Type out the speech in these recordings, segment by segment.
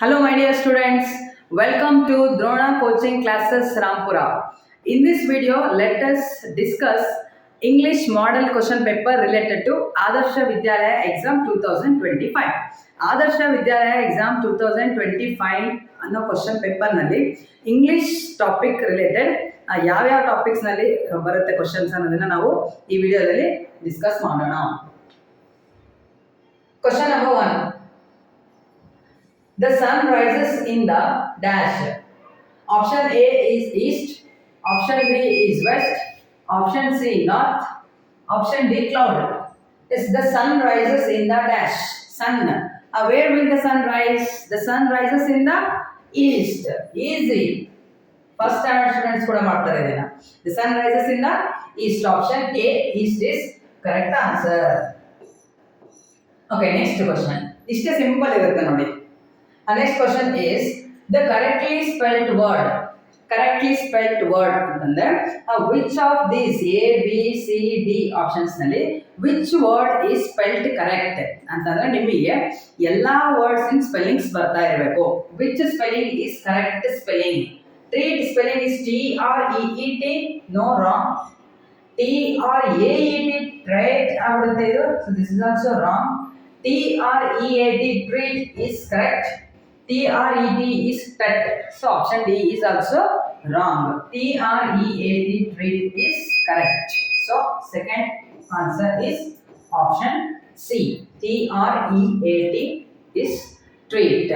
Hello, my dear students. Welcome to Drona Coaching Classes Rampura. In this video, let us discuss English model question paper related to Adarsha Vidyalaya exam 2025. Adarsha Vidyalaya exam two thousand twenty five ಅನ್ನೋ question ಪೇಪರ್ನಲ್ಲಿ English topic related ಯಾವ್ಯಾವ ಟಾಪಿಕ್ಸ್ನಲ್ಲಿ ಬರುತ್ತೆ questions ಅನ್ನೋದನ್ನ ನಾವು ಈ ವಿಡಿಯೋದಲ್ಲಿ discuss ಮಾಡೋಣ question number one The sun rises in the dash. Option A is east. Option B is west. Option C north. Option D cloud. Yes, the sun rises in the dash. Sun. Uh, where will the sun rise? The sun rises in the east. Easy. First standard students ಕೂಡ ಮಾಡ್ತಾರೆ ಇದನ್ನ the sun rises in the east option A east is correct answer okay next question ಇಷ್ಟೇ simple ಇರುತ್ತೆ ನೋಡಿ next question is the correctly spelled word correctly spelled word ಅಂತಂದ್ರೆ which of these A B C D ಆಪ್ಷನ್ಸ್ನಲ್ಲಿ which word is spelled correct ಅಂತಂದ್ರೆ ನಿಮಗೆ ಎಲ್ಲಾ words in spellings ಬರ್ತಾ ಇರಬೇಕು. Which spelling is correct spelling treat spelling is T R E E T no wrong T R A E T trait ಆಗ್ಬಿಡುತ್ತೆ ಇದು. This is also wrong T R E A T treat is correct T R E T is pet so option D is also wrong T R E A T treat is correct so second answer is option C T R E A T is treat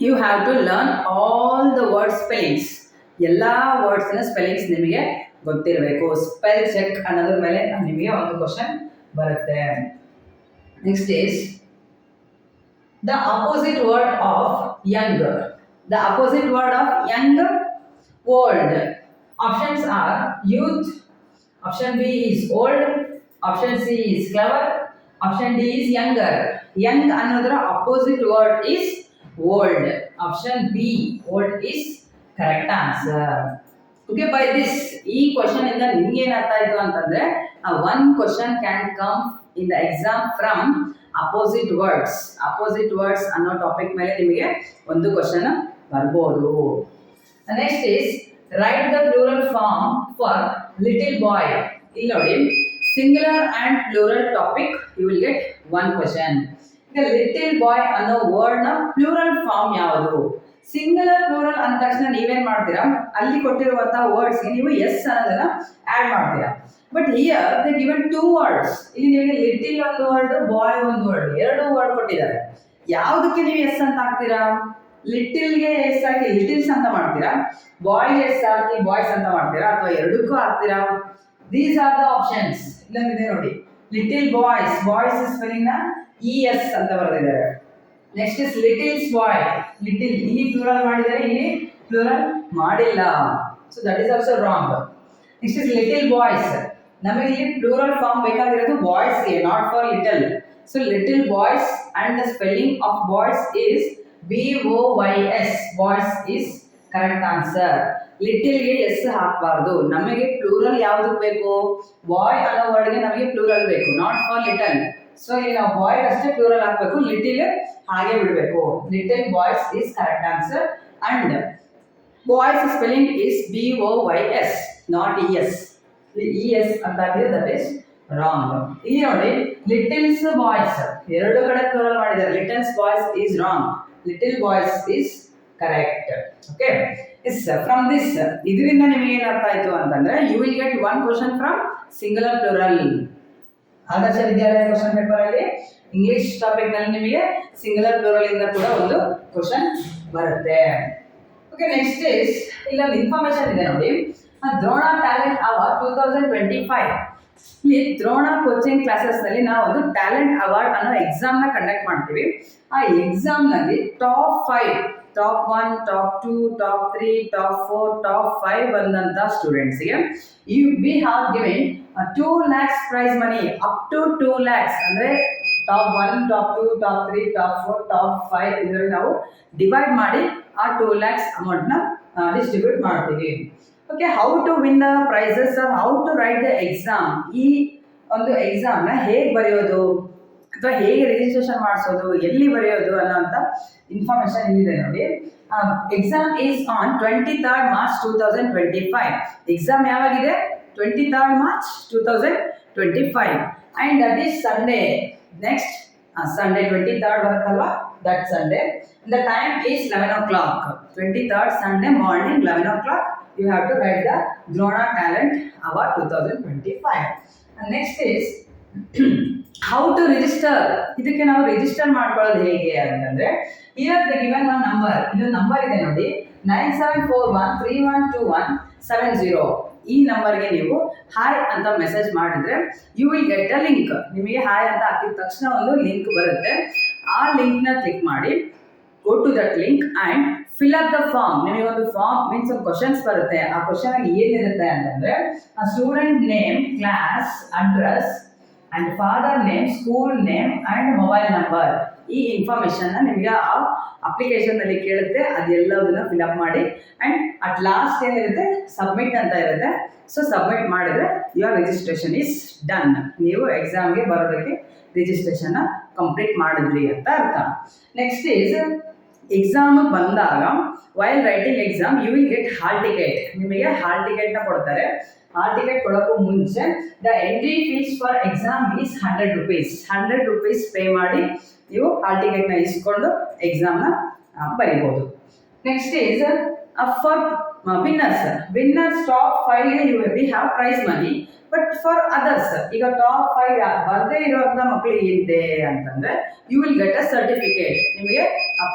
you have to learn all the word spellings ಎಲ್ಲ ವರ್ಡ್ಸ್ನ spellings ನಿಮಗೆ ಗೊತ್ತಿರಬೇಕು spell check ಅನ್ನೋದ್ರ ಮೇಲೆ ನಿಮಗೆ ಒಂದು question ಬರುತ್ತೆ next is the opposite word of young the opposite word of young old options are youth option B is old option C is clever option D is younger young ಅನ್ನೋದರ opposite word is old option B old is correct answer okay by this ಈ question ಇಂದ ನಿಮ್ಗೆ ಏನ್ ಅರ್ಥ ಆಯ್ತು ಅಂತಂದ್ರೆ one question can come in the exam from Opposite words opposite words ಅನ್ನೋ topic ಮೇಲೆ ನಿಮಗೆ ಒಂದು ಕ್ವಶನ್ ಬರ್ಬೋದು. Next is write the plural form for little boy ಇಲ್ಲಿ ನೋಡಿ singular and plural topic you will get one question ಈಗ little boy ಅನ್ನೋ ವರ್ಡ್ನ ಪ್ಲೂರಲ್ ಫಾರ್ಮ್ ಯಾವುದು? ಸಿಂಗುಲರ್ ಪ್ಲೂರಲ್ ಅಂದ ತಕ್ಷಣ ನೀವೇನ್ ಮಾಡ್ತೀರಾ? ಅಲ್ಲಿ ಕೊಟ್ಟಿರುವಂತಹ ವರ್ಡ್ಸ್ ನೀವು ಎಸ್ ಅನ್ನೋದನ್ನ ಆಡ್ ಮಾಡ್ತೀರಾ. But here they given two words ಇಲ್ಲಿ ನಿಮಗೆ ಲಿಟಿಲ್ ಒಂದು ವರ್ಡ್ ಬಾಯ್ ಒಂದು ವರ್ಡ್ ಎರಡು ವರ್ಡ್ ಕೊಟ್ಟಿದ್ದಾರೆ. ಯಾವುದಕ್ಕೆ ನೀವು ಎಸ್ ಅಂತ ಹಾಕ್ತೀರಾ? ಲಿಟಿಲ್ಗೆ ಎಸ್ ಹಾಕಿ ಲಿಟಿಲ್ಸ್ ಅಂತ ಮಾಡ್ತೀರಾ? ಬಾಯ್ ಎಸ್ ಹಾಕಿ ಬಾಯ್ಸ್ ಅಂತ ಮಾಡ್ತೀರಾ? ಅಥವಾ ಎರಡಕ್ಕೂ ಹಾಕ್ತೀರಾ? ದೀಸ್ ಆರ್ ದ ಆಪ್ಷನ್ಸ್ ಇಲ್ಲೊಂದಿದೆ ನೋಡಿ. ಲಿಟಿಲ್ ಬಾಯ್ಸ್ ಬಾಯ್ಸ್ ಸ್ಪೆಲ್ಲಿಂಗ್ನ ಇ ಎಸ್ ಅಂತ ಬರೆದಿದ್ದಾರೆ. Next is littles boy little ಇಲ್ಲಿ ಪ್ಲೂರಲ್ ಮಾಡಿದರೆ ಇಲ್ಲಿ ಪ್ಲೂರಲ್ ಮಾಡಿಲ್ಲ. So that is also wrong next is little boys ನಮಗೆ ಇಲ್ಲಿ ಪ್ಲೂರಲ್ ಫಾರ್ಮ್ ಬೇಕಾಗಿರೋದು ಬಾಯ್ಸ್ಗೆ not for little so little boys and the spelling of boys is B O Y S boys is correct answer ಲಿಟಿಲ್ಗೆ S ಹಾಕಬಾರ್ದು. ನಮಗೆ plural ಯಾವ್ದಕ್ಕೆ ಬೇಕು? ಬಾಯ್ ಅನ್ನೋ ವರ್ಡ್ಗೆ ನಮಗೆ plural ಬೇಕು ನಾಟ್ ಫಾರ್ ಲಿಟಲ್ ಸೊ ಇಲ್ಲಿ ನಾವು ಬಾಯ್ಡ್ ಅಷ್ಟೇ ಪ್ಯೂರಲ್ ಹಾಕಬೇಕು ಲಿಟಿಲ್ ಹಾಗೆ ಬಿಡಬೇಕು. Little boys is correct answer and boys spelling is B O Y S not E S E S ಅಂತ ದಟ್ ಇಸ್ ರಾಂಗ್ ಇಲ್ಲಿ ನೋಡಿ ಲಿಟಿಲ್ಸ್ ಬಾಯ್ಸ್ ಎರಡು ಕಡೆ ಪ್ಯೂರಲ್ ಮಾಡಿದ್ದಾರೆ. Littles boys is wrong little boys is correct okay as from this ಇದರಿಂದ ನಿಮಗೆ ಏನು ಅರ್ಥ ಆಯಿತು ಅಂತಂದ್ರೆ you will get one question from singular plural Adarsha Vidyalaya question paper ಅಲ್ಲಿ ಇಂಗ್ಲಿಷ್ ಟಾಪಿಕ್ನಲ್ಲಿ ನಿಮಗೆ ಸಿಂಗುಲರ್ ಪ್ಲೂರಲ್ ಇಂದ ಕೂಡ ಒಂದು ಕ್ವಶನ್ ಬರುತ್ತೆ. ಓಕೆ ನೆಕ್ಸ್ಟ್ ಇಸ್ ಇಲ್ಲೊಂದು ಇನ್ಫಾರ್ಮೇಶನ್ ಇದೆ ನೋಡಿ. Drona talent award two thousand twenty five ಇಲ್ಲಿ ದ್ರೋಣ ಕೋಚಿಂಗ್ ಕ್ಲಾಸಸ್ನಲ್ಲಿ ನಾವು ಒಂದು ಟ್ಯಾಲೆಂಟ್ ಅವಾರ್ಡ್ ಅನ್ನೋ ಎಕ್ಸಾಮ್ನ ಕಂಡಕ್ಟ್ ಮಾಡ್ತೀವಿ. ಆ ಎಕ್ಸಾಮ್ನಲ್ಲಿ top five top one, top two, top three, top four, top five ಬಂದಂತ ಸ್ಟೂಡೆಂಟ್ಸ್ಗೆ you we have giving two lakhs prize money up to two lakhs ಅಂದ್ರೆ top one, top two, top three, top four, top five ಇದರಲ್ಲಿ ನಾವು divide ಮಾಡಿ ಆ two ಲ್ಯಾಕ್ಸ್ನ distribute ಮಾಡ್ತೀವಿ. Okay how to win the prizes how to write the exam ಈ ಒಂದು ಎಕ್ಸಾಮ್ನ ಹೇಗೆ ಬರೆಯೋದು? ಅಥವಾ ಹೇಗೆ ರಿಜಿಸ್ಟ್ರೇಷನ್ ಮಾಡಿಸೋದು, ಎಲ್ಲಿ ಬರೆಯೋದು ಅನ್ನೋಂಥ ಇನ್ಫಾರ್ಮೇಶನ್ ಇಲ್ಲಿದೆ ನೋಡಿ. Exam is on twenty third March two thousand twenty five exam ಯಾವಾಗಿದೆ? Twenty third March two thousand twenty five and that is Sunday next Sunday twenty third ಬರುತ್ತಲ್ವಾ? That Sunday the time is eleven o'clock twenty third Sunday morning eleven o'clock you have to write the Drona talent award two thousand twenty five next is how to register ಇದಕ್ಕೆ ನಾವು register ಮಾಡ್ಕೊಳ್ಳೋದು ಹೇಗೆ ಅಂತಂದ್ರೆ year the given one number ಇದು number ಇದೆ ನೋಡಿ nine seven four one three one two one seven zero ಈ ನಂಬರ್ಗೆ ನೀವು ಹಾಯ್ ಅಂತ ಮೆಸೇಜ್ ಮಾಡಿದ್ರೆ you will get a link ನಿಮಗೆ ಹಾಯ್ ಅಂತ ಹಾಕಿದ ತಕ್ಷಣ ಒಂದು ಲಿಂಕ್ ಬರುತ್ತೆ. ಆ ಲಿಂಕ್ನ ಕ್ಲಿಕ್ ಮಾಡಿ go to that link and fill up the form ನಿಮಗೆ ಒಂದು ಫಾರ್ಮ್ ಮೀನ್ಸ್ ಒಂದು ಕ್ವಶನ್ಸ್ ಬರುತ್ತೆ. ಆ ಕ್ವಶನ್ ಏನಿರುತ್ತೆ ಅಂತಂದ್ರೆ student name class address and father name school name and mobile number ಈ ಇನ್ಫಾರ್ಮೇಷನ್ನ ನಿಮಗೆ ಆ ಅಪ್ಲಿಕೇಶನ್ನಲ್ಲಿ ಕೇಳುತ್ತೆ ಅದೆಲ್ಲದನ್ನ ಫಿಲಪ್ ಮಾಡಿ. ಆ್ಯಂಡ್ ಅಟ್ ಲಾಸ್ಟ್ ಏನಿರುತ್ತೆ? ಸಬ್ಮಿಟ್ ಅಂತ ಇರುತ್ತೆ. ಸೊ ಸಬ್ಮಿಟ್ ಮಾಡಿದ್ರೆ ಯುವರ್ ರಿಜಿಸ್ಟ್ರೇಷನ್ ಈಸ್ ಡನ್ ನೀವು ಎಕ್ಸಾಮ್ಗೆ ಬರೋದಕ್ಕೆ ರಿಜಿಸ್ಟ್ರೇಷನ್ನ ಕಂಪ್ಲೀಟ್ ಮಾಡಿದ್ರಿ ಅಂತ ಅರ್ಥ. ನೆಕ್ಸ್ಟ್ ಈಸ್ ಎಕ್ಸಾಮ್ ಬಂದಾಗ while writing exam you will get hall ticket ನಿಮಗೆ ಹಾಲ್ ಟಿಕೆಟ್ನ ಕೊಡ್ತಾರೆ. ಹಾಲ್ ಟಿಕೆಟ್ ಕೊಡೋಕ್ಕೂ ಮುಂಚೆ the entry fees for exam is hundred rupees hundred rupees pay ಮಾಡಿ, ನೀವು ಹಾಲ್ ಟಿಕೆಟ್ನ ಇಸ್ಕೊಂಡು ಎಕ್ಸಾಮ್ನ ಬರಿಬೋದು. Next is for winners winners top ಫೈವ್ಗೆ you we have prize money but for others ಈಗ ಟಾಪ್ ಫೈವ್ ಬರದೇ ಇರುವಂಥ ಮಕ್ಕಳಿಗೆ ಏನಿದೆ ಅಂತಂದ್ರೆ you will get a certificate ನಿಮಗೆ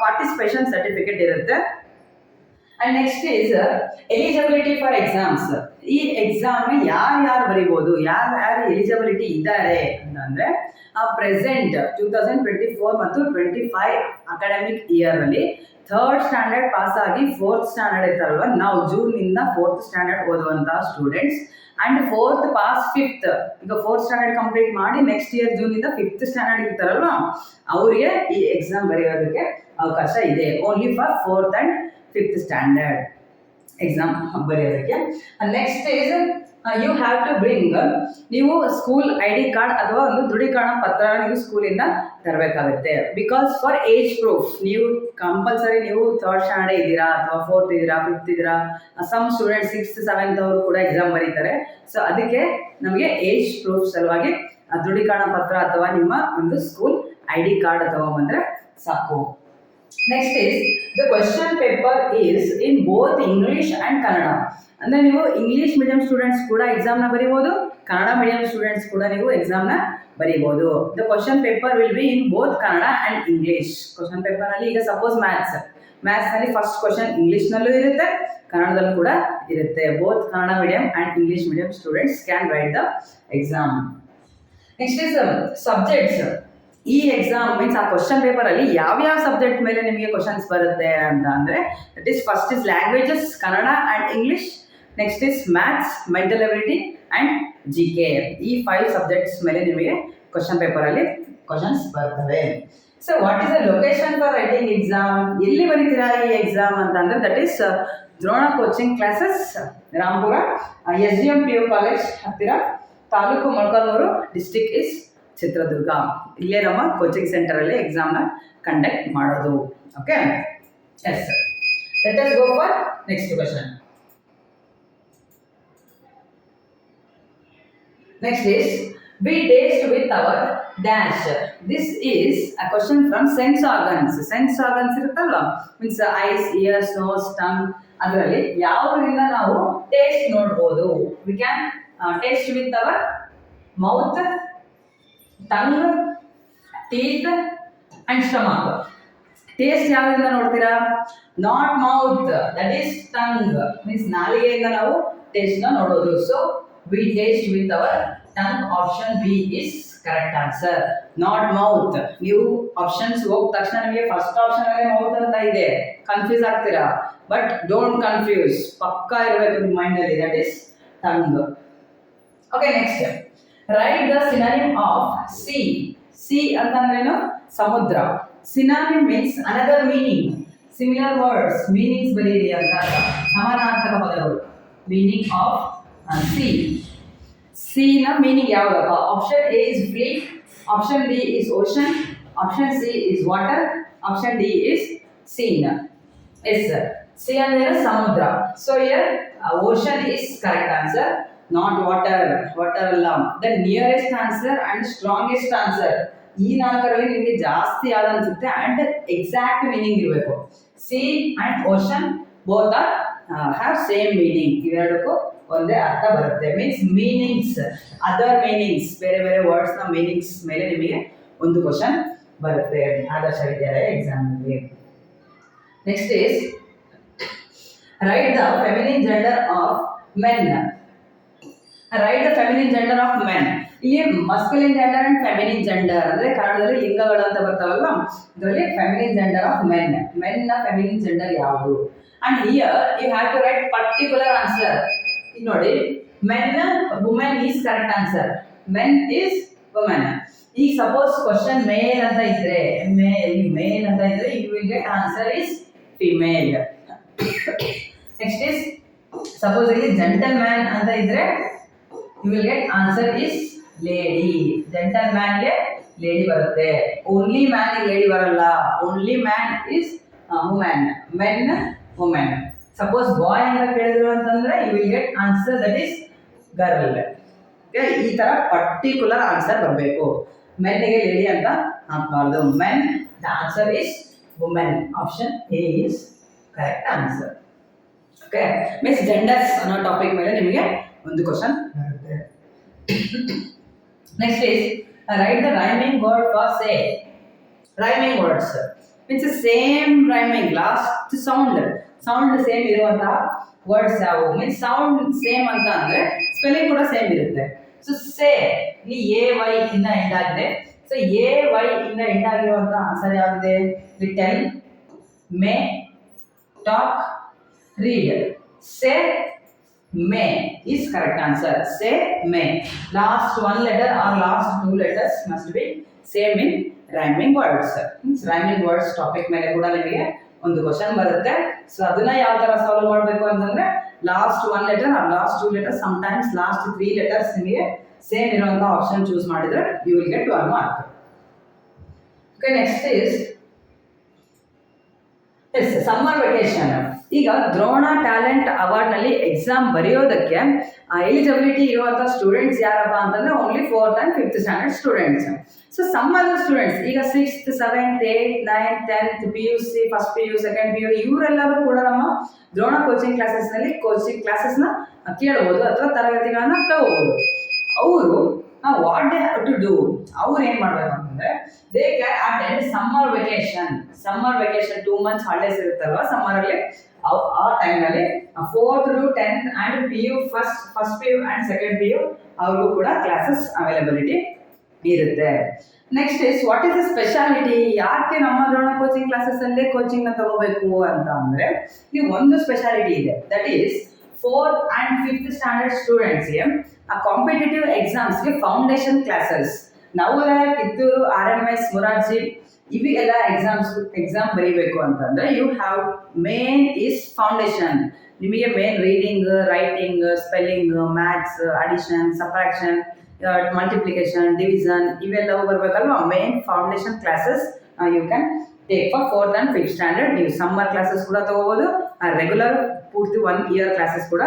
ಪಾರ್ಟಿಸಿಪೇಷನ್ ಸರ್ಟಿಫಿಕೇಟ್ ಇರುತ್ತೆ. And next is eligibility for exams ಈ ಎಕ್ಸಾಮ್ ಯಾರು ಯಾರು ಬರಿಬೋದು, ಯಾರು ಯಾರು ಎಲಿಜಿಬಿಲಿಟಿ ಇದ್ದಾರೆ ಅಂತಂದ್ರೆ present two thousand twenty four ಮತ್ತು ಟ್ವೆಂಟಿ ಫೈವ್ ಅಕಾಡೆಮಿಕ್ ಇಯರ್ನಲ್ಲಿ ಥರ್ಡ್ ಸ್ಟ್ಯಾಂಡರ್ಡ್ ಪಾಸ್ ಆಗಿ ಫೋರ್ತ್ ಸ್ಟ್ಯಾಂಡರ್ಡ್ ಇರ್ತಾರಲ್ವ ನಾವು ಜೂನ್ನಿಂದ fourth standard ಓದುವಂತಹ students and fourth pass fifth ಈಗ ಫೋರ್ತ್ ಸ್ಟ್ಯಾಂಡರ್ಡ್ ಕಂಪ್ಲೀಟ್ ಮಾಡಿ ನೆಕ್ಸ್ಟ್ ಇಯರ್ ಜೂನಿಂದ ಫಿಫ್ತ್ ಸ್ಟ್ಯಾಂಡರ್ಡ್ ಇರ್ತಾರಲ್ವ? ಅವರಿಗೆ ಈ ಎಕ್ಸಾಮ್ ಬರೆಯೋದಕ್ಕೆ ಅವಕಾಶ ಇದೆ. Only for fourth and fifth standard exam ಬರೆಯೋದಕ್ಕೆ. Next is you have to bring ನೀವು ಸ್ಕೂಲ್ ಐ ಡಿ ಕಾರ್ಡ್ ಅಥವಾ ಒಂದು ದೃಢೀಕರಣ ಪತ್ರ ನೀವು ಸ್ಕೂಲಿಂದ ತರಬೇಕಾಗುತ್ತೆ. ಬಿಕಾಸ್ ಫಾರ್ ಏಜ್ ಪ್ರೂಫ್ ನೀವು ಕಂಪಲ್ಸರಿ ನೀವು ಥರ್ಡ್ ಸ್ಟ್ಯಾಂಡರ್ಡ್ ಇದ್ದೀರಾ ಅಥವಾ ಫೋರ್ತ್ ಇದ್ದೀರಾ ಫಿಫ್ತ್ ಇದ್ದೀರಾ ಸಮ್ ಸ್ಟೂಡೆಂಟ್ ಸಿಕ್ಸ್ತ್ ಸೆವೆಂತ್ ಅವರು ಕೂಡ ಎಕ್ಸಾಮ್ ಬರೀತಾರೆ. ಸೊ ಅದಕ್ಕೆ ನಮಗೆ ಏಜ್ ಪ್ರೂಫ್ ಸಲುವಾಗಿ ದೃಢೀಕರಣ ಪತ್ರ ಅಥವಾ ನಿಮ್ಮ ಒಂದು ಸ್ಕೂಲ್ ಐ ಡಿ ಕಾರ್ಡ್ ತಗೊಂಬಂದ್ರೆ ಸಾಕು. Next is the question paper is in both English and Kannada ಅಂದ್ರೆ ನೀವು ಇಂಗ್ಲಿಷ್ ಮೀಡಿಯಂ ಸ್ಟೂಡೆಂಟ್ಸ್ ಕೂಡ ಎಕ್ಸಾಮ್ನ ಬರೀಬೋದು ಕನ್ನಡ ಮೀಡಿಯಂ ಸ್ಟೂಡೆಂಟ್ಸ್ ಕೂಡ ನೀವು ಎಕ್ಸಾಮ್ನ ಬರೀಬೋದು. The question paper will be in both Kannada and English question ಪೇಪರ್ನಲ್ಲಿ ಈಗ ಸಪೋಸ್ ಮ್ಯಾಥ್ಸ್ ಮ್ಯಾಥ್ಸ್ನಲ್ಲಿ ಫಸ್ಟ್ ಕ್ವಶನ್ ಇಂಗ್ಲೀಷ್ನಲ್ಲೂ ಇರುತ್ತೆ ಕನ್ನಡದಲ್ಲೂ ಕೂಡ ಇರುತ್ತೆ. Both Kannada medium and English medium students can write the exam next is subjects ಈ ಎಕ್ಸಾಮ್ ಮೀನ್ಸ್ ಆ ಕ್ವಶನ್ ಪೇಪರಲ್ಲಿ ಯಾವ್ಯಾವ ಸಬ್ಜೆಕ್ಟ್ ಮೇಲೆ ನಿಮಗೆ ಕ್ವಶನ್ಸ್ ಬರುತ್ತೆ ಅಂತ ಅಂದರೆ that is first is languages Kannada and English next is maths mental ability and G K ಈ ಫೈವ್ ಸಬ್ಜೆಕ್ಟ್ಸ್ ಮೇಲೆ ನಿಮಗೆ ಕ್ವಶನ್ ಪೇಪರಲ್ಲಿ ಕ್ವಶನ್ಸ್ ಬರ್ತವೆ. So what is the location for writing exam ಎಲ್ಲಿ ಬರೀತೀರಾ ಈ ಎಕ್ಸಾಮ್ ಅಂತ ಅಂದರೆ that is Drona coaching classes Rampura S D M P U college ಹತ್ತಿರ, ತಾಲೂಕು ಮೊಳಕಾಲ್ಮೂರು ಡಿಸ್ಟಿಕ್ ಇಸ್ ಚಿತ್ರದುರ್ಗ. ಇಲ್ಲೇ ನಮ್ಮ ಕೋಚಿಂಗ್ ಸೆಂಟರಲ್ಲಿ ಎಕ್ಸಾಮ್ನ ಕಂಡಕ್ಟ್ ಮಾಡೋದು. Okay let us go for next question next is B taste with our dash this is a question from sense organs sense organs ಇರುತ್ತಲ್ವ? Means eyes ears nose tongue ಅದರಲ್ಲಿ ಯಾವ್ದ್ರಿಂದ ನಾವು taste ನೋಡ್ಬೋದು? We can taste with our mouth tongue teeth and stomach taste ಯಾವ್ದ್ರಿಂದ ನೋಡ್ತೀರಾ? Not mouth that is tongue means ನಾಲಿಗೆಯಿಂದ ನಾವು ಟೇಸ್ಟ್ನ ನೋಡೋದು. So we taste with our tongue option B is correct answer not mouth ನೀವು options ಹೋಗ್ ತಕ್ಷಣ ನಿಮಗೆ first option ಅಲ್ಲಿ ಮೌತ್ ಅಂತ ಇದೆ. ಕನ್ಫ್ಯೂಸ್ ಆಗ್ತೀರಾ? ಬಟ್ ಡೋಂಟ್ ಕನ್ಫ್ಯೂಸ್ ಪಕ್ಕಾ ಇರಬೇಕು ನಿಮ್ಮ ಮೈಂಡಲ್ಲಿ that is tongue okay next write the synonym of sea sea ಅಂತಂದ್ರೇನು? ಸಮುದ್ರ. Synonym means another meaning similar words meanings ಬರೀರಿ ಅಂತ ಅರ್ಥ. ಸಮಾನಾರ್ಥಕ ಪದಗಳು ಮೀನಿಂಗ್ ಆಫ್ ಸಿ ಸಿ ನ ಮೀನಿಂಗ್ ಯಾವ್ದಪ್ಪ option A is fleet option B is ocean option C is water option D is scene S sea ಅಂದ್ರೆ ಸಮುದ್ರ. So here ocean is correct answer not water water ಅಲ್ಲ the nearest answer and strongest answer ಈ ನಾಲ್ಕರಲ್ಲಿ ನಿಮಗೆ ಜಾಸ್ತಿ ಯಾವ್ದು ಅನ್ಸುತ್ತೆ and exact meaning ಇರಬೇಕು sea and ocean both are have same meaning ಇವೆರಡಕ್ಕೂ ಒಂದೇ ಅರ್ಥ ಬರುತ್ತೆ ಮೀನ್ಸ್ ಮೀನಿಂಗ್ಸ್ ಅದರ್ ಮೀನಿಂಗ್ಸ್ ಬೇರೆ ಬೇರೆ ವರ್ಡ್ಸ್ನ ಮೀನಿಂಗ್ಸ್ ಮೇಲೆ ನಿಮಗೆ ಒಂದು ಕ್ವಶನ್ ಬರುತ್ತೆ Adarsha Vidyalaya ಎಕ್ಸಾಮ್ನಲ್ಲಿ next is write the feminine gender of men write the feminine gender of men ಇಲ್ಲಿ masculine gender and feminine gender ಅಂದ್ರೆ ಕನ್ನಡದಲ್ಲಿ ಲಿಂಗಗಳು ಅಂತ ಬರ್ತಾವಲ್ಲ ಇದರಲ್ಲಿ ಫೆಮಿನಿನ್ ಜೆಂಡರ್ ಆಫ್ ಮೆನ್ ಮೆನ್ನ ಫೆಮಿನಿನ್ ಜೆಂಡರ್ ಯಾವುದು? And here you have to write particular answer ಇಲ್ಲಿ ನೋಡಿ men women is correct answer men is women ಈಗ ಸಪೋಸ್ ಕ್ವಶನ್ ಮೇಲ್ ಅಂತ ಇದ್ರೆ ಮೇಲ್ ಮೇಲ್ ಅಂತ ಇದ್ರೆ you will get answer is female next is suppose ಇಲ್ಲಿ gentleman ಅಂತ ಇದ್ರೆ you will get answer is lady gentle ಮ್ಯಾನ್ಗೆ lady ಬರುತ್ತೆ. ಓನ್ಲಿ ಮ್ಯಾನ್ ಲೇಡಿ ಬರಲ್ಲ. Only man is women men women suppose boy ಅಂತ ಕೇಳಿದ್ರು ಅಂತಂದ್ರೆ you will get answer that is girl ಈ ತರ ಪರ್ಟಿಕ್ಯುಲರ್ ಆನ್ಸರ್ ಬರಬೇಕು. ಮೆನ್ಗೆ ಲೇಡಿ ಅಂತ ಹಾಕಬಾರ್ದು men the answer is women option A is correct answer okay means genders ಅನ್ನೋ ಟಾಪಿಕ್ ಮೇಲೆ ನಿಮಗೆ ಒಂದು ಕ್ವಶನ್ ಬರುತ್ತೆ next is write the rhyming word for say rhyming words means same rhyming last sound sound same ಇರುವಂತಹ words ಯಾವುವು? Means sound same ಅಂತ ಅಂದ್ರೆ spelling ಕೂಡ ಸೇಮ್ ಇರುತ್ತೆ. ಸೊ ಸೇ ಇಲ್ಲಿ ಎ ವೈ ಇಂದ ಎಂಡ್ ಆಗಿದೆ. ಸೊ ಎ ವೈ ಇಂದ ಎಂಡ್ ಆಗಿರುವಂತಹ answer ಯಾವಿದೆ little may talk read. Say may is correct answer. say may last one letter or last two letters must be same in rhyming words. Means rhyming words topic ಮೇಲೆ ಕೂಡ ನಿಮಗೆ ಒಂದು question ಬರುತ್ತೆ. So ಅದನ್ನ ಯಾವ ತರ solve ಮಾಡಬೇಕು ಅಂತಂದ್ರೆ last one letter or last two letters sometimes last three letters ನಿಮಗೆ ಸೇಮ್ ಇರುವಂತ ಆಪ್ಷನ್ ಚೂಸ್ ಮಾಡಿದ್ರೆ you will get one mark okay next is yes summer vacation ಈಗ ದ್ರೋಣ ಟ್ಯಾಲೆಂಟ್ ಅವಾರ್ಡ್ನಲ್ಲಿ ಎಕ್ಸಾಮ್ ಬರೆಯೋದಕ್ಕೆ ಎಲಿಜಿಬಿಲಿಟಿ ಇರುವಂಥ ಸ್ಟೂಡೆಂಟ್ಸ್ ಯಾರಪ್ಪ ಅಂತಂದ್ರೆ only fourth and fifth standard students so some other students ಈಗ sixth seventh eight nine tenth P U C first P U second P U ಇವರೆಲ್ಲರೂ ಕೂಡ ನಮ್ಮ ದ್ರೋಣ ಕೋಚಿಂಗ್ ಕ್ಲಾಸಸ್ನಲ್ಲಿ ಕೋಚಿಂಗ್ ಕ್ಲಾಸಸ್ನ ಕೇಳ್ಬೋದು ಅಥವಾ ತರಗತಿಗಳನ್ನ ತಗೋಬೋದು. ಅವರು what they have to do ಅವ್ರು ಏನು ಮಾಡಬೇಕು ಅಂತಂದ್ರೆ they can attend summer vacation summer vacation two months holidays ಇರುತ್ತಲ್ವ ಸಮ್ಮರಲ್ಲಿ ಆ ಟೈಮಲ್ಲಿ fourth to tenth and P U first first P U and second P U ಅವ್ರಿಗೂ ಕೂಡ ಕ್ಲಾಸಸ್ ಅವೈಲಬಿಲಿಟಿ ಇರುತ್ತೆ. Next is what is the speciality ಯಾಕೆ ನಮ್ಮ Drona coaching ಕ್ಲಾಸಸ್ಸಲ್ಲೇ ಕೋಚಿಂಗ್ನ ತಗೋಬೇಕು ಅಂತ ಅಂದ್ರೆ, ಇಲ್ಲಿ ಒಂದು ಸ್ಪೆಷಾಲಿಟಿ ಇದೆ. That is fourth and fifth standard ಸ್ಟೂಡೆಂಟ್ಸ್ಗೆ ಆ ಕಾಂಪಿಟೇಟಿವ್ ಎಕ್ಸಾಮ್ಸ್ಗೆ ಫೌಂಡೇಶನ್ ಕ್ಲಾಸಸ್ ನಾವು Kittur R M S Morarji ಇವಿಗೆಲ್ಲ exams exam ಬರೀಬೇಕು ಅಂತಂದ್ರೆ you have main is foundation ನಿಮಗೆ main reading writing spelling maths addition subtraction multiplication division ಇವೆಲ್ಲವೂ ಬರಬೇಕಲ್ವಾ? Main foundation classes you can take for fourth and fifth standard ನೀವು summer classes ಕೂಡ ತಗೋಬೋದು regular ಪೂರ್ತಿ one year classes ಕೂಡ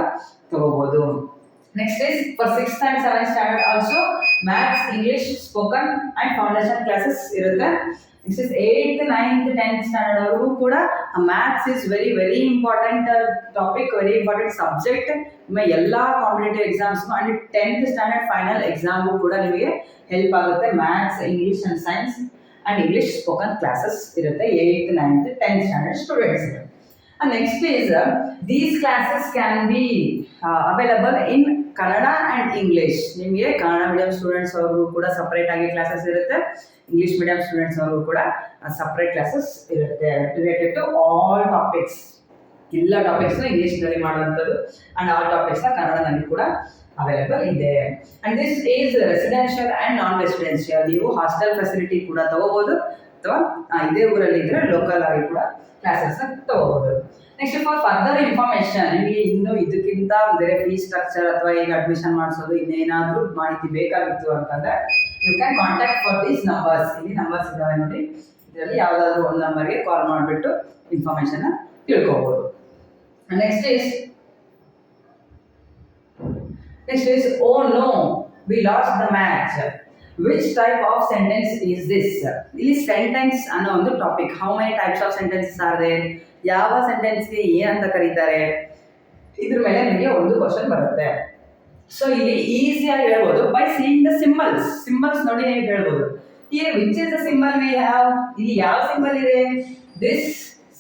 ತಗೋಬೋದು. Next is for sixth and seventh standard also maths English spoken and foundation classes ಇರುತ್ತೆ. Next is eighth ninth tenth standard ಅವ್ರಿಗೂ ಕೂಡ maths is very very important topic very important subject ನಿಮ್ಮ ಎಲ್ಲ competitive ಎಕ್ಸಾಮ್ಸ್ಗೂ and tenth standard final ಎಕ್ಸಾಮ್ಗೂ ಕೂಡ ನಿಮಗೆ help ಆಗುತ್ತೆ maths English and science and English spoken classes ಇರುತ್ತೆ. Eighth ninth tenth standard students next next these classes can uh, available in Kannada and English ನಿಮಗೆ Kannada medium students ಅವ್ರಿಗೂ ಕೂಡ separate ಆಗಿ classes ಇರುತ್ತೆ. ಇಂಗ್ಲೀಷ್ ಮೀಡಿಯಂ ಸ್ಟೂಡೆಂಟ್ಸ್ ಅವ್ರಿಗೂ ಕೂಡ separate classes ಇರುತ್ತೆ. Related to all topics ಎಲ್ಲ ಟಾಪಿಕ್ಸ್ನ ಇಂಗ್ಲೀಷ್ನಲ್ಲಿ ಮಾಡುವಂಥದ್ದು. ಆ್ಯಂಡ್ ಆಲ್ ಟಾಪಿಕ್ಸ್ನ ಕನ್ನಡದಲ್ಲಿ ಕೂಡ ಅವೈಲೇಬಲ್ ಇದೆ. And this is residential and non residential ನೀವು ಹಾಸ್ಟೆಲ್ ಫೆಸಿಲಿಟಿ ಕೂಡ ತಗೋಬಹುದು ಅಥವಾ ಇದೇ ಊರಲ್ಲಿ ಇದ್ರೆ ಲೋಕಲ್ ಆಗಿ ಕೂಡ ಕ್ಲಾಸಸ್ನ ತಗೋಬೋದು. ನೆಕ್ಸ್ಟ್ ಫಾರ್ ಫರ್ದರ್ ಇನ್ಫಾರ್ಮೇಶನ್ ನಿಮಗೆ ಇನ್ನು ಇದಕ್ಕಿಂತ ಬೇರೆ ಫೀ ಸ್ಟ್ರಕ್ಚರ್ ಅಥವಾ ಈಗ ಅಡ್ಮಿಷನ್ ಮಾಡಿಸೋದು ಇನ್ನೇನಾದರೂ ಮಾಹಿತಿ ಬೇಕಾಗಿತ್ತು ಅಂತಂದ್ರೆ you can contact for these numbers ಇಲ್ಲಿ ನಂಬರ್ಸ್ ಇದ್ದಾವೆ ನೋಡಿ. ಇದರಲ್ಲಿ ಯಾವುದಾದ್ರೂ ಒಂದು ನಂಬರ್ಗೆ ಕಾಲ್ ಮಾಡಿಬಿಟ್ಟು ಇನ್ಫಾರ್ಮೇಷನ್ನ ತಿಳ್ಕೊಬೋದು. Next is next is oh no we lost the match which type of sentence is this ಇಲ್ಲಿ ಸೆಂಟೆನ್ಸ್ ಅನ್ನೋ ಒಂದು topic how many types of sentences are there ಯಾವ ಸೆಂಟೆನ್ಸ್ಗೆ ಏನಂತ ಕರೀತಾರೆ? ಇದ್ರ ಮೇಲೆ ನಿಮಗೆ ಒಂದು ಕ್ವಶನ್ ಬರುತ್ತೆ. ಸೊ ಇಲ್ಲಿ ಈಸಿಯಾಗಿ ಹೇಳ್ಬೋದು by seeing the symbols symbols ನೋಡಿ ಹೇಗೆ ಹೇಳ್ಬೋದು? Here which is the symbol we have ಇಲ್ಲಿ ಯಾವ ಸಿಂಬಲ್ ಇದೆ? This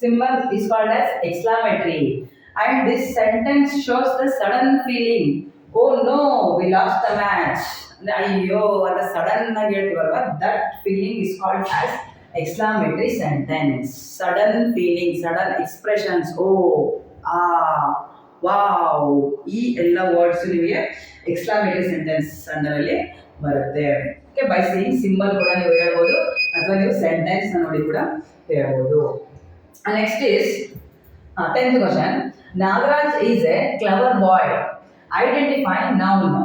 symbol is called as exclamatory and this sentence shows the sudden feeling oh no we lost the match ಅಂದ್ರೆ ಅಯ್ಯೋ, ಅಂತ sudden ಆಗಿ ಹೇಳ್ತೀವಲ್ವಾ? That feeling is called as exclamatory sentence sudden feeling sudden expressions oh ah wow ಈ ಎಲ್ಲ words ನಿಮಗೆ exclamatory sentence ಅನ್ನೋದ್ರಲ್ಲಿ ಬರುತ್ತೆ. Okay by seeing symbol ಕೂಡ ನೀವು ಹೇಳ್ಬೋದು. ಅಥವಾ ನೀವು ಸೆಂಟೆನ್ಸ್ ನೋಡಿ ಕೂಡ ಹೇಳ್ಬೋದು. Next is tenth question Nagaraj is a clever boy identify noun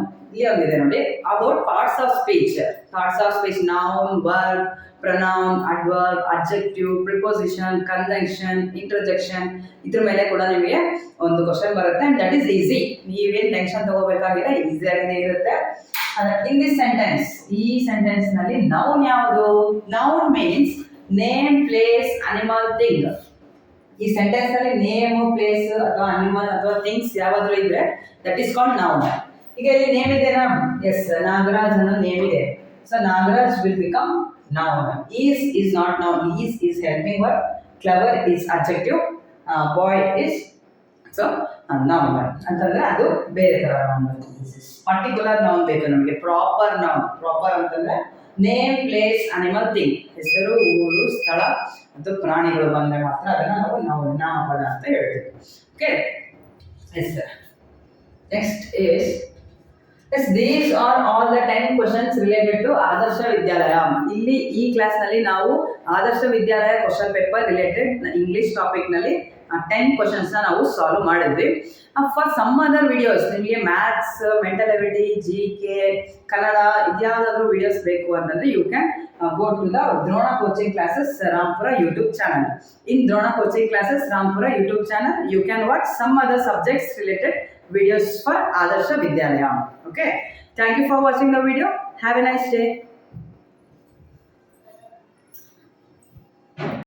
ಇದೆ ನೋಡಿ. About parts of speech parts of speech noun verb pronoun adverb adjective preposition conjunction interjection ಇದ್ರ ಮೇಲೆ ಕೂಡ ನಿಮಗೆ ಒಂದು ಕ್ವಶನ್ ಬರುತ್ತೆ. ಅಂಡ್ ದಟ್ ಈಸ್ ಈಸಿ ನೀವೇನು tension ತಗೋಬೇಕಾಗಿಲ್ಲ ಈಸಿಯಾಗಿದೆ ಇರುತ್ತೆ. ಇನ್ ದಿಸ್ ಸೆಂಟೆನ್ಸ್ ಈ ಸೆಂಟೆನ್ಸ್ನಲ್ಲಿ ನೌನ್ ಯಾವುದು? Noun means name place animal thing ಈ ಸೆಂಟೆನ್ಸ್ನಲ್ಲಿ ನೇಮ್ ಪ್ಲೇಸ್ ಅಥವಾ ಅನಿಮಲ್ ಅಥವಾ ಥಿಂಗ್ಸ್ ಯಾವಾದ್ರೂ ಇದ್ರೆ ದಟ್ ಈಸ್ ಕಾಲ್ಡ್ ನೌನ್ ಈಗ ಇಲ್ಲಿ ನೇಮ್ ಇದೆನಾ? ಎಸ್ ನಾಗರಾಜ್ ಅನ್ನೋ ನೇಮ್ ಇದೆ. So Nagaraj will become noun is is not noun is is helping verb clever is adjective boy is so noun ಅಂತಂದ್ರೆ ಅದು ಬೇರೆ ತರ ಪರ್ಟಿಕ್ಯುಲರ್ ನೌನ್ ಬೇಕು ನಮಗೆ. ಪ್ರಾಪರ್ ನೌನ್ ಪ್ರಾಪರ್ ಅಂತಂದ್ರೆ ನೇಮ್ ಪ್ಲೇಸ್ ಅನಿಮಲ್ ಥಿಂಗ್ ಹೆಸರು, ಊರು, ಸ್ಥಳ ಮತ್ತು ಪ್ರಾಣಿಗಳು ಬಂದ್ರೆ ಮಾತ್ರ ಅದನ್ನ ನಾವು ನಾವು ನಾಮಪದ ಅಂತ ಹೇಳ್ತೀವಿ. Okay yes next is yes these are all the ten questions related to Adarsha Vidyalaya ಇಲ್ಲಿ ಈ ಕ್ಲಾಸ್ನಲ್ಲಿ ನಾವು Adarsha Vidyalaya question paper related English ಟಾಪಿಕ್ನಲ್ಲಿ ten ಕ್ವಶನ್ಸ್ನ ನಾವು ಸಾಲ್ವ್ ಮಾಡಿದ್ವಿ. ಫಾರ್ ಸಮ್ ಅದರ್ ವಿಡಿಯೋಸ್ ನಿಮಗೆ maths mental ability G K Kannada ಇದ್ಯಾವುದಾದ್ರೂ videos ಬೇಕು ಅಂತಂದರೆ you can go to the Drona coaching classes Rampura YouTube channel in Drona coaching classes Rampura YouTube channel you can watch some other subjects related videos for Adarsha Vidyalaya. Okay. Thank you for watching the video. Have a nice day.